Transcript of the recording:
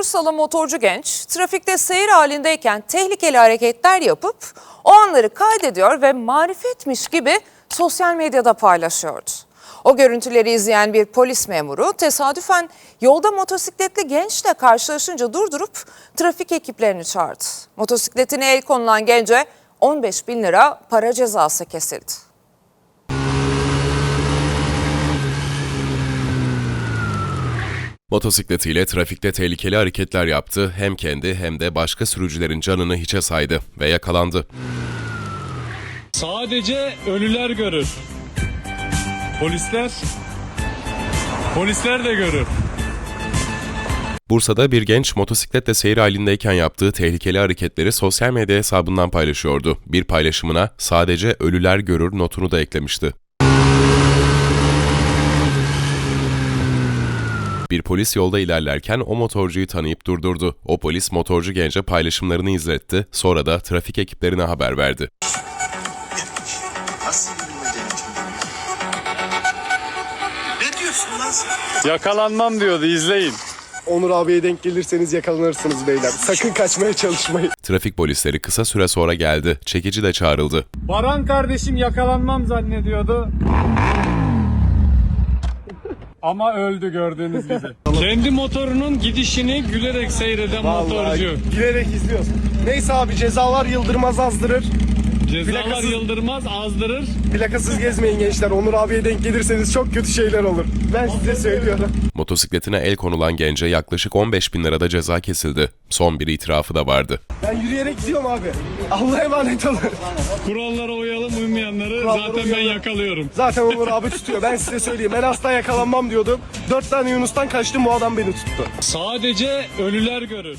Bursalı motorcu genç trafikte seyir halindeyken tehlikeli hareketler yapıp o anları kaydediyor ve marifetmiş gibi sosyal medyada paylaşıyordu. O görüntüleri izleyen bir polis memuru tesadüfen yolda motosikletli gençle karşılaşınca durdurup trafik ekiplerini çağırdı. Motosikletine el konulan gence 15 bin lira para cezası kesildi. Motosikletiyle trafikte tehlikeli hareketler yaptı, hem kendi hem de başka sürücülerin canını hiçe saydı ve yakalandı. Sadece ölüler görür. Polisler Polisler de görür. Bursa'da bir genç motosikletle seyir halindeyken yaptığı tehlikeli hareketleri sosyal medya hesabından paylaşıyordu. Bir paylaşımına sadece ölüler görür notunu da eklemişti. Bir polis yolda ilerlerken o motorcuyu tanıyıp durdurdu. O polis motorcu gence paylaşımlarını izletti, sonra da trafik ekiplerine haber verdi. Ne diyorsun lan sen? Yakalanmam diyordu izleyin. Onur abiye denk gelirseniz yakalanırsınız beyler. Sakın kaçmaya çalışmayın. Trafik polisleri kısa süre sonra geldi. Çekici de çağrıldı. Baran kardeşim yakalanmam zannediyordu. Ama öldü gördüğünüz gibi. Kendi motorunun gidişini gülerek seyreden motorcu. Gülerek izliyoruz. Neyse abi cezalar yıldırmaz azdırır. Cezalar Plakasız- yıldırmaz azdırır. Plakasız gezmeyin gençler. Onur abiye denk gelirseniz çok kötü şeyler olur. Ben size söylüyorum. Motosikletine el konulan gence yaklaşık 15 bin lirada ceza kesildi. Son bir itirafı da vardı. Ben yürüyerek gidiyorum abi. Allah'a emanet olun. Kurallara uyalım uymayanları Kurallara zaten ben uyalım. yakalıyorum. Zaten Onur abi tutuyor. Ben size söyleyeyim. Ben asla yakalanmam diyordum. Dört tane Yunus'tan kaçtım bu adam beni tuttu. Sadece ölüler görür.